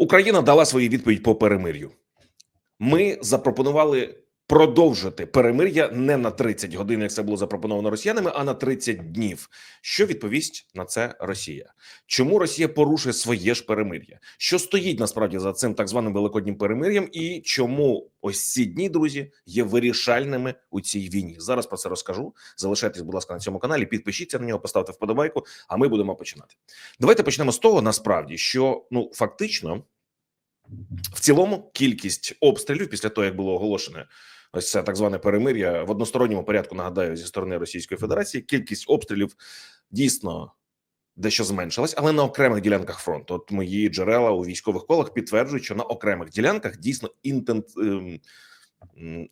Україна дала свою відповідь по перемир'ю. Ми запропонували продовжити перемир'я не на 30 годин, як це було запропоновано росіянами, а на 30 днів. Що відповість на це Росія? Чому Росія порушує своє ж перемир'я? Що стоїть насправді за цим так званим великоднім перемир'ям, і чому ось ці дні, друзі, є вирішальними у цій війні? Зараз про це розкажу. Залишайтесь, будь ласка, на цьому каналі. Підпишіться на нього, поставте вподобайку. А ми будемо починати. Давайте почнемо з того, насправді, що ну фактично. В цілому кількість обстрілів після того, як було оголошене ось це так зване перемир'я в односторонньому порядку. Нагадаю, зі сторони Російської Федерації кількість обстрілів дійсно дещо зменшилась, але на окремих ділянках фронту. От мої джерела у військових колах підтверджують, що на окремих ділянках дійсно інтен...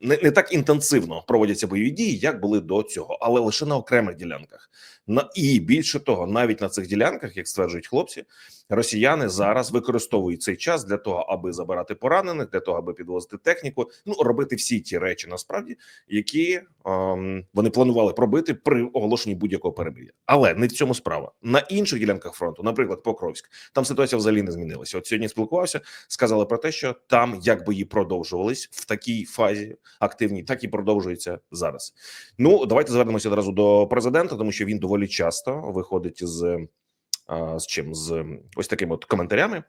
не, не так інтенсивно проводяться бойові дії, як були до цього, але лише на окремих ділянках. На і більше того, навіть на цих ділянках, як стверджують хлопці, росіяни зараз використовують цей час для того, аби забирати поранених, для того, аби підвозити техніку, ну робити всі ті речі, насправді, які ем, вони планували пробити при оголошенні будь-якого перемир'я. Але не в цьому справа на інших ділянках фронту, наприклад, Покровськ, там ситуація взагалі не змінилася. От сьогодні спілкувався, сказали про те, що там як бої продовжувались в такій фазі активній, так і продовжується зараз. Ну давайте звернемося одразу до президента, тому що він доволі часто виходить з з чим з ось такими от коментарями.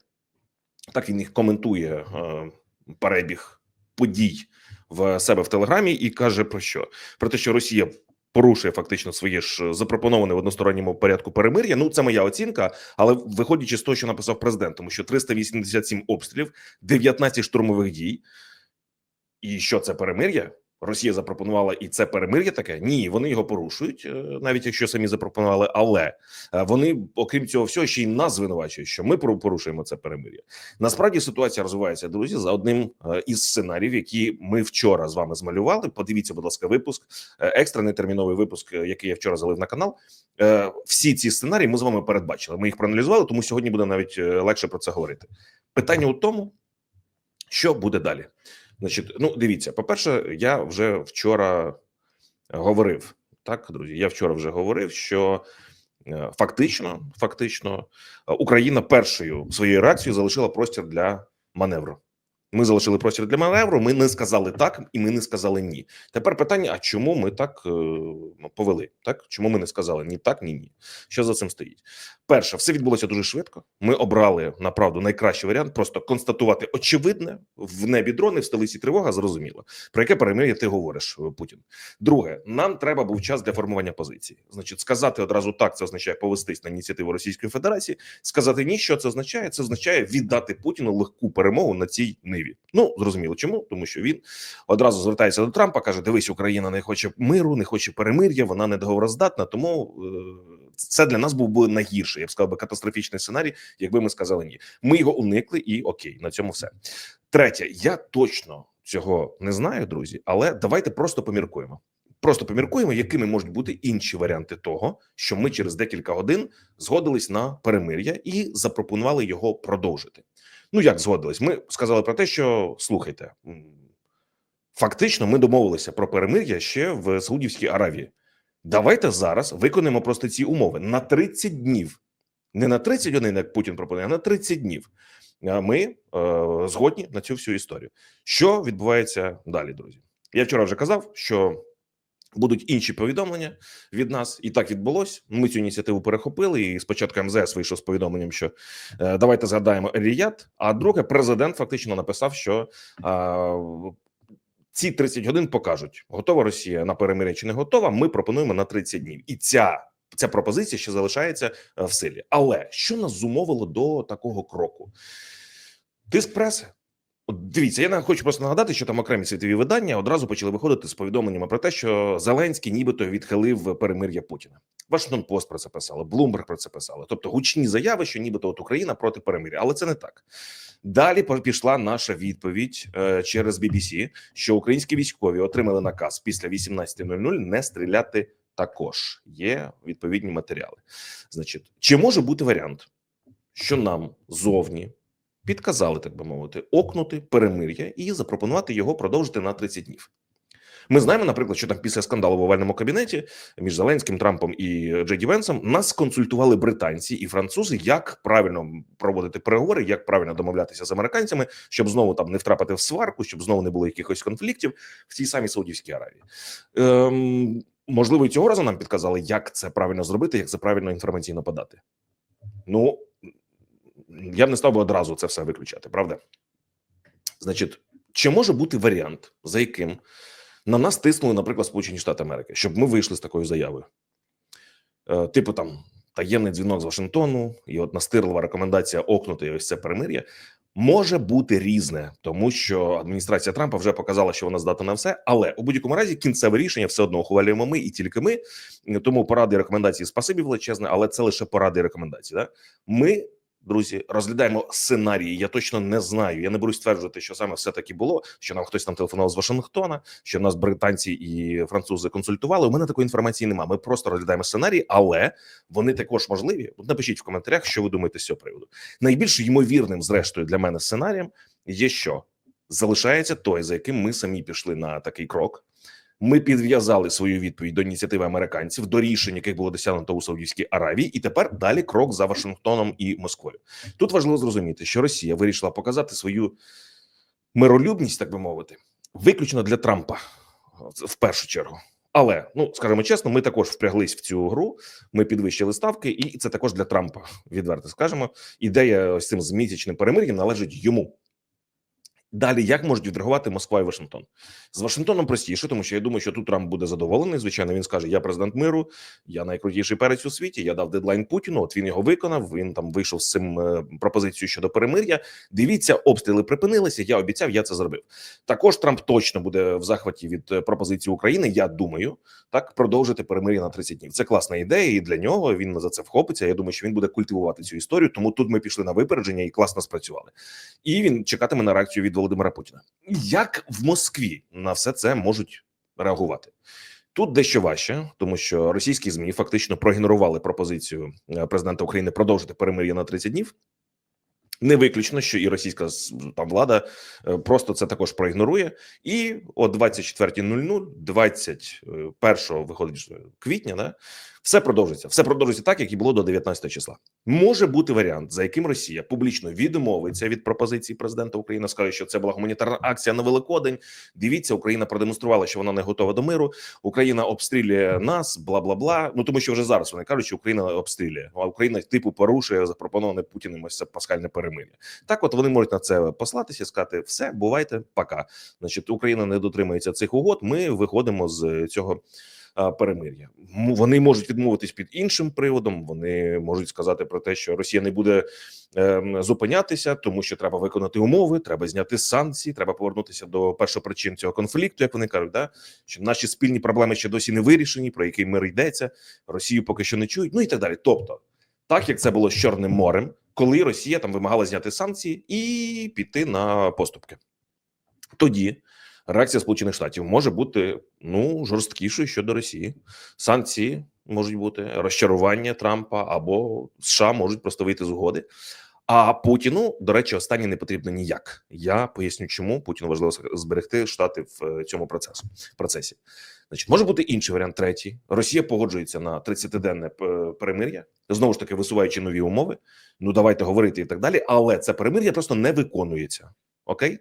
Так він їх коментує е, перебіг подій в себе в телеграмі і каже про що? Про те, що Росія порушує фактично своє ж запропоноване в односторонньому порядку перемир'я. Ну це моя оцінка, але виходячи з того, що написав президент, тому що 387 обстрілів, 19 штурмових дій. І що це перемир'я? Росія запропонувала і це перемир'я таке. Ні, вони його порушують, е, навіть якщо самі запропонували. Але е, вони, окрім цього, всього ще й нас звинувачують, що ми порушуємо це перемир'я. Насправді ситуація розвивається, друзі, за одним е, із сценаріїв, які ми вчора з вами змалювали. Подивіться, будь ласка, випуск, екстрений терміновий випуск, який я вчора залив на канал. Всі ці сценарії ми з вами передбачили. Ми їх проаналізували, тому сьогодні буде навіть легше про це говорити. Питання у тому, що буде далі. Значить, ну дивіться, по-перше, я вже вчора говорив так, друзі. Я вчора вже говорив, що е, фактично, фактично, е, Україна першою своєю реакцією залишила простір для маневру. Ми залишили простір для маневру. Ми не сказали так, і ми не сказали ні. Тепер питання: а чому ми так е, ну, повели? Так чому ми не сказали ні так, ні ні? Що за цим стоїть? Перше, все відбулося дуже швидко. Ми обрали направду найкращий варіант, просто констатувати очевидне в небі дрони, в столиці тривога. Зрозуміло про яке перемир'я ти говориш, е, Путін. Друге, нам треба був час для формування позиції. Значить, сказати одразу так, це означає повестись на ініціативу Російської Федерації. Сказати ні, що це означає? Це означає віддати Путіну легку перемогу на цій ниві. Ну зрозуміло, чому тому, що він одразу звертається до Трампа, каже: Дивись, Україна не хоче миру, не хоче перемир'я, вона не договороздатна. Тому е, це для нас був би найгірший, я б сказав би катастрофічний сценарій, якби ми сказали ні. Ми його уникли, і окей, на цьому все. Третє, я точно цього не знаю, друзі, але давайте просто поміркуємо. Просто поміркуємо, якими можуть бути інші варіанти того, що ми через декілька годин згодились на перемир'я і запропонували його продовжити. Ну як згодились? Ми сказали про те, що слухайте, фактично, ми домовилися про перемир'я ще в Саудівській Аравії. Давайте зараз виконаємо просто ці умови на 30 днів, не на 30 годин, як Путін пропонує, а на 30 днів. Ми е, згодні на цю всю історію. Що відбувається далі, друзі? Я вчора вже казав, що будуть інші повідомлення від нас, і так відбулось. Ми цю ініціативу перехопили. І спочатку МЗС вийшов з повідомленням, що е, давайте згадаємо Ріят. А друге, президент фактично написав, що е, ці 30 годин покажуть, готова Росія на перемир'я чи не готова. Ми пропонуємо на 30 днів, і ця. Ця пропозиція ще залишається е, в силі. Але що нас зумовило до такого кроку? Тиск преси. От дивіться, я хочу просто нагадати, що там окремі світові видання одразу почали виходити з повідомленнями про те, що Зеленський нібито відхилив перемир'я Путіна. Вашингтон Пост про це писали, Блумберг про це писали. Тобто гучні заяви, що нібито от Україна проти перемир'я, але це не так. Далі пішла наша відповідь е, через BBC, що українські військові отримали наказ після 18.00 не стріляти. Також є відповідні матеріали. Значить, чи може бути варіант, що нам зовні підказали, так би мовити, окнути перемир'я і запропонувати його продовжити на 30 днів. Ми знаємо, наприклад, що там після скандалу в овальному кабінеті між Зеленським, Трампом і Джеді Венсом нас консультували британці і французи, як правильно проводити переговори, як правильно домовлятися з американцями, щоб знову там не втрапити в сварку, щоб знову не було якихось конфліктів в цій самій Саудівській Аравії. Ем, можливо, і цього разу нам підказали, як це правильно зробити, як це правильно інформаційно подати. Ну я б не став би одразу це все виключати, правда? Значить, чи може бути варіант, за яким на нас тиснули, наприклад, Сполучені Штати Америки, щоб ми вийшли з такою заявою? Е, типу там таємний дзвінок з Вашингтону, і от настирлива рекомендація окнути ось це перемир'я може бути різне, тому що адміністрація Трампа вже показала, що вона здатна на все. Але у будь-якому разі кінцеве рішення все одно ухвалюємо ми і тільки ми. Тому поради і рекомендації спасибі величезне, але це лише поради і рекомендації. Да? Ми друзі, розглядаємо сценарії. Я точно не знаю. Я не берусь стверджувати, що саме все таки було. Що нам хтось там телефонував з Вашингтона, що нас британці і французи консультували. У мене такої інформації немає. Ми просто розглядаємо сценарії, але вони також можливі. Напишіть в коментарях, що ви думаєте з цього приводу. Найбільш ймовірним, зрештою, для мене сценарієм є що залишається той, за яким ми самі пішли на такий крок. Ми підв'язали свою відповідь до ініціативи американців, до рішень, яких було досягнуто у Саудівській Аравії, і тепер далі крок за Вашингтоном і Москвою. Тут важливо зрозуміти, що Росія вирішила показати свою миролюбність, так би мовити, виключно для Трампа в першу чергу. Але ну скажімо чесно, ми також впряглись в цю гру. Ми підвищили ставки, і це також для Трампа. Відверто скажемо. Ідея ось цим змісячним перемир'ям належить йому. Далі як можуть відреагувати Москва і Вашингтон з Вашингтоном простіше, тому що я думаю, що тут Трамп буде задоволений. Звичайно, він скаже: Я президент миру, я найкрутіший перець у світі. Я дав дедлайн Путіну. От він його виконав. Він там вийшов з цим е, пропозицією щодо перемир'я. Дивіться, обстріли припинилися. Я обіцяв, я це зробив. Також Трамп точно буде в захваті від е, пропозиції України. Я думаю, так продовжити перемир'я на 30 днів. Це класна ідея, і для нього він за це вхопиться. Я думаю, що він буде культивувати цю історію. Тому тут ми пішли на випередження і класно спрацювали. І він чекатиме на реакцію від Володимира Путіна. Як в Москві на все це можуть реагувати? Тут дещо важче, тому що російські змі фактично проігнорували пропозицію е, президента України продовжити перемир'я на 30 днів. Не виключно, що і російська там влада е, просто це також проігнорує, і о 24.00, 21 виходить квітня, да, все продовжиться. Все продовжиться так, як і було до 19 числа. Може бути варіант, за яким Росія публічно відмовиться від пропозиції президента України. скаже, що це була гуманітарна акція на Великодень. Дивіться, Україна продемонструвала, що вона не готова до миру. Україна обстрілює нас, бла бла бла. Ну тому що вже зараз вони кажуть, що Україна обстрілює, а Україна типу порушує запропоноване Путіним ось це пасхальне перемир'я. Так, от вони можуть на це послатися, сказати все, бувайте, пока. Значить, Україна не дотримується цих угод. Ми виходимо з цього перемир'я. Вони можуть відмовитись під іншим приводом. Вони можуть сказати про те, що Росія не буде е, зупинятися, тому що треба виконати умови, треба зняти санкції, треба повернутися до першопричин цього конфлікту. Як вони кажуть, да що наші спільні проблеми ще досі не вирішені, про який мир йдеться. Росію поки що не чують. Ну і так далі. Тобто, так як це було з Чорним морем, коли Росія там вимагала зняти санкції і піти на поступки, тоді реакція Сполучених Штатів може бути ну жорсткішою щодо Росії. Санкції можуть бути розчарування Трампа або США можуть просто вийти з угоди. А Путіну, до речі, останнє не потрібно ніяк. Я поясню, чому Путіну важливо зберегти штати в е, цьому процесу процесі. Значить, може бути інший варіант. Третій Росія погоджується на 30-денне перемир'я, знову ж таки висуваючи нові умови. Ну давайте говорити і так далі. Але це перемир'я просто не виконується. Окей,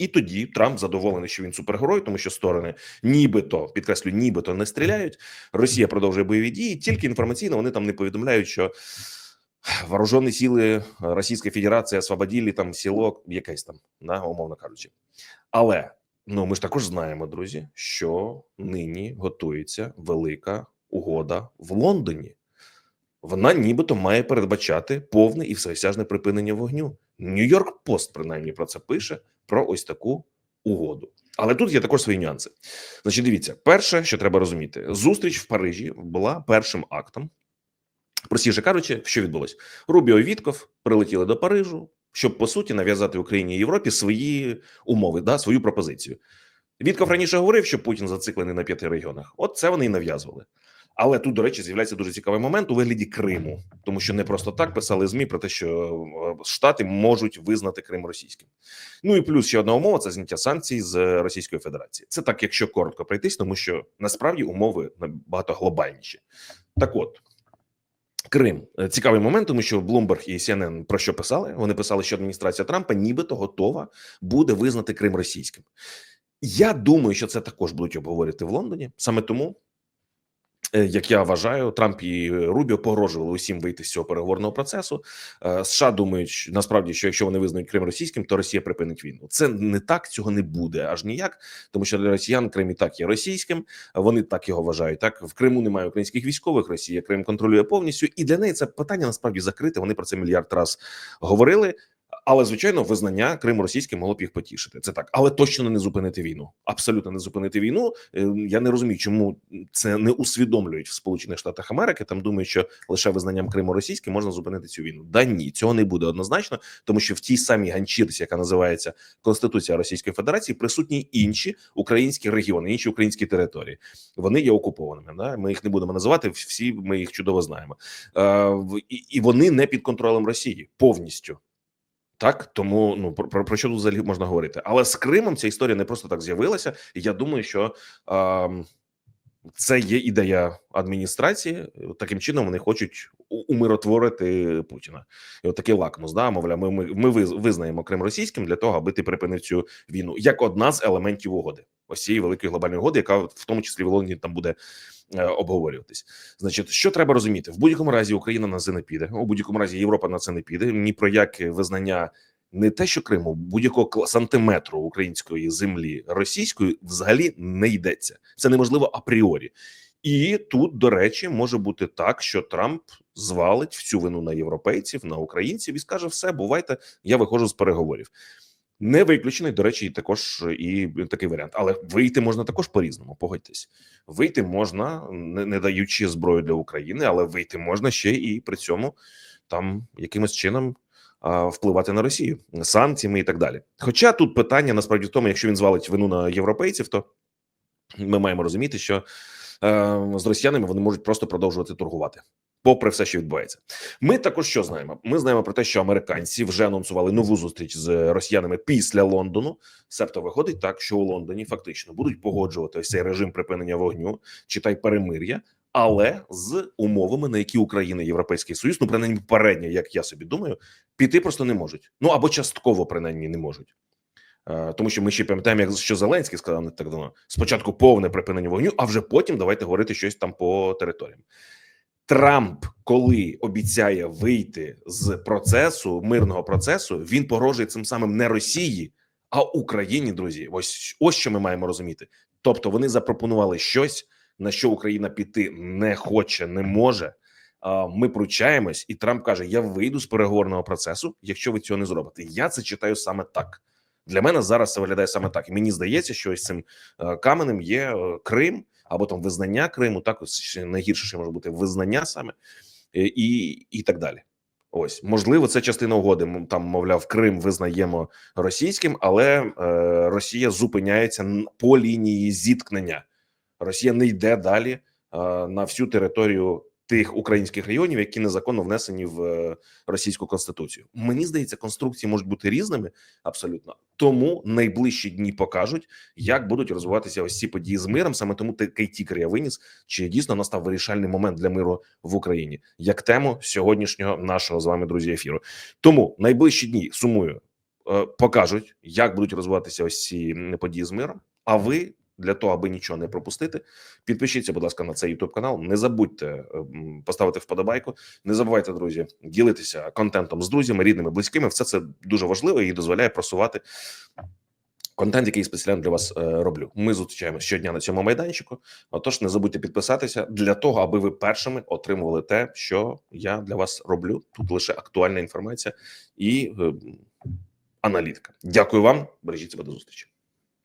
і тоді Трамп задоволений, що він супергерой, тому що сторони, нібито підкреслю, нібито не стріляють. Росія продовжує бойові дії. Тільки інформаційно вони там не повідомляють, що вооружені сили Російської Федерації освободили там село, якесь там, да, умовно кажучи. Але ну ми ж також знаємо, друзі, що нині готується велика угода в Лондоні. Вона нібито має передбачати повне і всеосяжне припинення вогню. Нью-Йорк Пост принаймні про це пише про ось таку угоду. Але тут є також свої нюанси. Значить, дивіться, перше, що треба розуміти, зустріч в Парижі була першим актом. Простіше кажучи, що відбулось? Рубіо і Вітков прилетіли до Парижу, щоб по суті нав'язати Україні і Європі свої умови, да, свою пропозицію. Вітков раніше говорив, що Путін зациклений на п'яти регіонах. От це вони і нав'язували. Але тут, до речі, з'являється дуже цікавий момент у вигляді Криму, тому що не просто так писали змі про те, що е, Штати можуть визнати Крим російським. Ну і плюс ще одна умова це зняття санкцій з Російської Федерації. Це так, якщо коротко пройтись, тому що насправді умови набагато глобальніші. Так, от Крим Е, цікавий момент, тому що Bloomberg і CNN про що писали? Вони писали, що адміністрація Трампа нібито готова буде визнати Крим російським. Я думаю, що це також будуть обговорювати в Лондоні. Саме тому, як я вважаю, Трамп і Рубіо погрожували усім вийти з цього переговорного процесу. Е, США думають насправді, що якщо вони визнають Крим російським, то Росія припинить війну. Це не так, цього не буде аж ніяк, тому що для Росіян Крим і так є російським. Вони так його вважають. Так в Криму немає українських військових. Росія Крим контролює повністю, і для неї це питання насправді закрите. Вони про це мільярд раз говорили. Але звичайно, визнання Криму російським могло б їх потішити. Це так, але точно не зупинити війну. Абсолютно не зупинити війну. Е, Я не розумію, чому це не усвідомлюють в Сполучених Штатах Америки. Там думають, що лише визнанням Криму російським можна зупинити цю війну. Да ні, цього не буде однозначно, тому що в тій самій ганчірці, яка називається Конституція Російської Федерації, присутні інші українські регіони, інші українські території. Вони є окупованими. Да? Ми їх не будемо називати. Всі ми їх чудово знаємо. Е, і вони не під контролем Росії повністю. Так, тому ну про, про, що тут взагалі можна говорити? Але з Кримом ця історія не просто так з'явилася. І я думаю, що ем, це є ідея адміністрації. Таким чином вони хочуть умиротворити Путіна. І от такий лакмус, да, мовляв, ми, ми, ми визнаємо Крим російським для того, аби ти припинив цю війну як одна з елементів угоди. Ось цієї великої глобальної угоди, яка в тому числі в Лондоні там буде е, обговорюватись. Значить, що треба розуміти? В будь-якому разі Україна на це не піде. У будь-якому разі Європа на це не піде. Ні про яке визнання не те, що Криму, будь-якого сантиметру української землі російської взагалі не йдеться. Це неможливо апріорі. І тут, до речі, може бути так, що Трамп звалить всю вину на європейців, на українців і скаже: все, бувайте, я виходжу з переговорів. Не виключений, до речі, також і такий варіант. Але вийти можна також по-різному. Погодьтесь, вийти можна, не, не даючи зброю для України, але вийти можна ще і при цьому там якимось чином а, впливати на Росію санкціями і так далі. Хоча тут питання насправді в тому, якщо він звалить вину на європейців, то ми маємо розуміти, що е, з росіянами вони можуть просто продовжувати торгувати. Попри все, що відбувається, ми також що знаємо? Ми знаємо про те, що американці вже анонсували нову зустріч з росіянами після Лондону. Себто виходить так, що у Лондоні фактично будуть погоджувати ось цей режим припинення вогню, читай перемир'я, але з умовами, на які Україна і Європейський Союз, ну принаймні попередньо, як я собі думаю, піти просто не можуть. Ну або частково принаймні не можуть. Е, Тому що ми ще пам'ятаємо, як що Зеленський сказав не так давно. Спочатку повне припинення вогню, а вже потім давайте говорити щось там по територіям. Трамп, коли обіцяє вийти з процесу мирного процесу, він погрожує цим самим не Росії, а Україні. Друзі, ось ось що ми маємо розуміти. Тобто вони запропонували щось, на що Україна піти не хоче, не може. Ми пручаємось, і Трамп каже: Я вийду з переговорного процесу, якщо ви цього не зробите. Я це читаю саме так. Для мене зараз це виглядає саме так. І мені здається, що ось цим е, каменем є е, Крим або там визнання Криму. Так ще найгірше що може бути визнання саме е, і, і так далі. Ось можливо, це частина угоди. Там, мовляв, Крим визнаємо російським, але е, Росія зупиняється по лінії зіткнення. Росія не йде далі е, на всю територію тих українських районів, які незаконно внесені в е, російську конституцію. Мені здається, конструкції можуть бути різними абсолютно. Тому найближчі дні покажуть, як будуть розвиватися ось ці події з миром. Саме тому такий тікер я виніс, чи дійсно настав вирішальний момент для миру в Україні, як тему сьогоднішнього нашого з вами друзі ефіру. Тому найближчі дні сумую е, покажуть, як будуть розвиватися ось ці події з миром. А ви для того, аби нічого не пропустити, підпишіться, будь ласка, на цей YouTube канал. Не забудьте е, поставити вподобайку. Не забувайте, друзі, ділитися контентом з друзями, рідними, близькими. Все це дуже важливо і дозволяє просувати контент, який спеціально для вас е, роблю. Ми зустрічаємося щодня на цьому майданчику. Отож, не забудьте підписатися для того, аби ви першими отримували те, що я для вас роблю. Тут лише актуальна інформація і е, аналітика. Дякую вам. Бережіть себе до зустрічі.